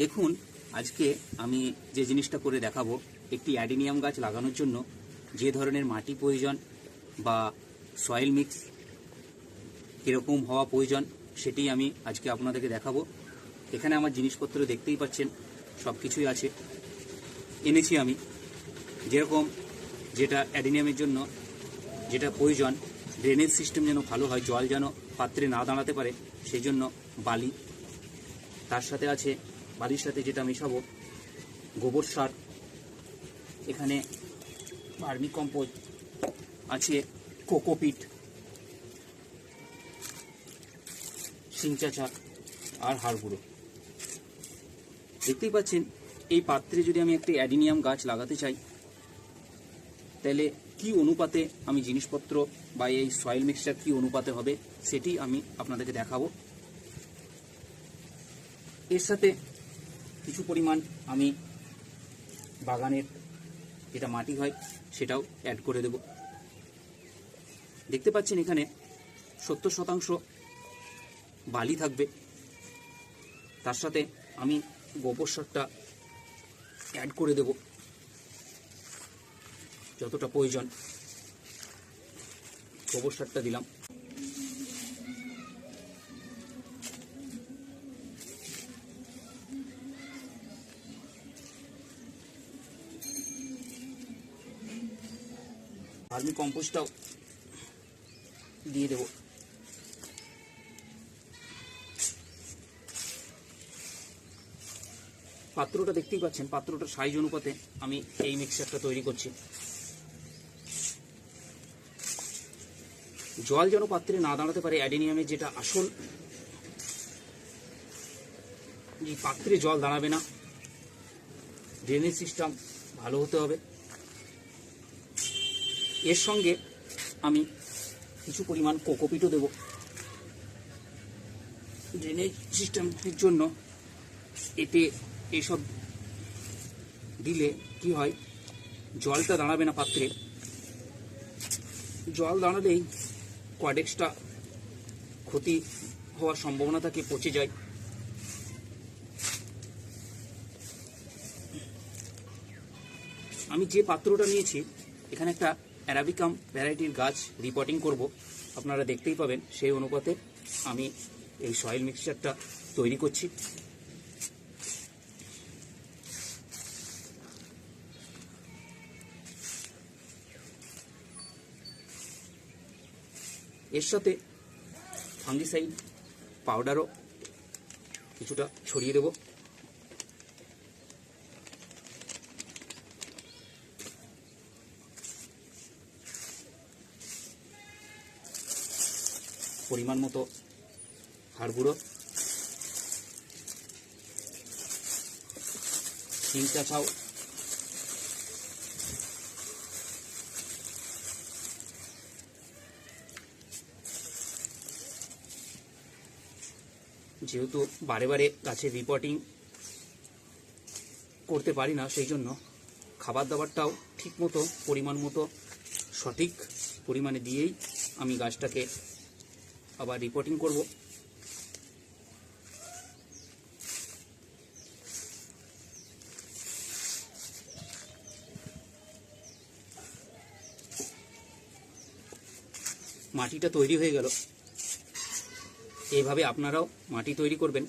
দেখুন, আজকে আমি যে জিনিসটা করে দেখাবো, একটি অ্যাডিনিয়াম গাছ লাগানোর জন্য যে ধরনের মাটি প্রয়োজন বা সয়েল মিক্স কীরকম হওয়া প্রয়োজন, সেটি আমি আজকে আপনাদেরকে দেখাবো। এখানে আমার জিনিসপত্র দেখতেই পাচ্ছেন সব কিছুই আছে। এনেছি আমি, যেরকম যেটা অ্যাডিনিয়ামের জন্য যেটা প্রয়োজন ড্রেনেজ সিস্টেম যেন ভালো হয়, জল যেন পাত্রে না দাঁড়াতে পারে সেই জন্য বালি। তার সাথে আছে বালির সাথে যেটা মেশাবো, গোবর সার, এখানে ভার্মি কম্পোস্ট আছে কোকোপিট সিংচাচা আর হাড় গুঁড়ো। দেখতেই পাচ্ছেন, এই পাত্রে যদি আমি একটি অ্যাডিনিয়াম গাছ লাগাতে চাই, তাহলে কি অনুপাতে আমি জিনিসপত্র বা এই সয়েল মিক্সচার কি অনুপাতে হবে, সেটি আমি আপনাদেরকে দেখাবো। এর সাথে কিছু পরিমাণ আমি বাগানের যেটা মাটি হয় সেটাও অ্যাড করে দেব। দেখতে পাচ্ছেন এখানে সত্তর শতাংশ বালি থাকবে। তার সাথে আমি গোবর সারটা অ্যাড করে দেব। যতটা প্রয়োজন গোবর সারটা দিলাম। ভার্মি কম্পোস্টটাও দিয়ে দেব। পাত্রটা দেখতেই পাচ্ছেন, পাত্রটার সাইজ অনুপাতে আমি এই মিক্সারটা তৈরি করছি। জল যেন পাত্রে না দাঁড়াতে পারে অ্যাডিনিয়ামের যেটা আসল যে পাত্রে জল দাঁড়াবে না। ড্রেনেজ সিস্টেম ভালো হতে হবে। এর সঙ্গে আমি কিছু পরিমাণ কোকোপিটও দেব। ড্রেনেজ সিস্টেমের জন্য এতে এসব দিলে কি হয়, জলটা দাঁড়াবে না পাত্রে। জল দাঁড়ালেই কোয়াডেক্সটা ক্ষতি হওয়ার সম্ভাবনা থাকে পচে যায়। আমি যে পাত্রটা নিয়েছি, এখানে একটা অ্যারাবিকাম ভ্যারাইটির গাছ রিপোর্টিং করব। আপনারা দেখতেই পাবেন সেই অনুপাতে আমি এই সয়েল মিক্সচারটা তৈরি করছি। এর সাথে ফাঙ্গিসাইড পাউডারও কিছুটা ছড়িয়ে দেব। পরিমাণ মতো হাড় গুঁড়ো। তিন চা চাও। যেহেতু বারে বারে গাছের রিপোর্টিং করতে পারি না, সেই জন্য খাবার দাবারটাও ঠিক মতো, পরিমাণ মতো সঠিক পরিমাণে দিয়েই আমি গাছটাকে আবার রিপোর্টিং করব। মাটিটা তৈরি হয়ে গেল। এইভাবে আপনারাও মাটি তৈরি করবেন।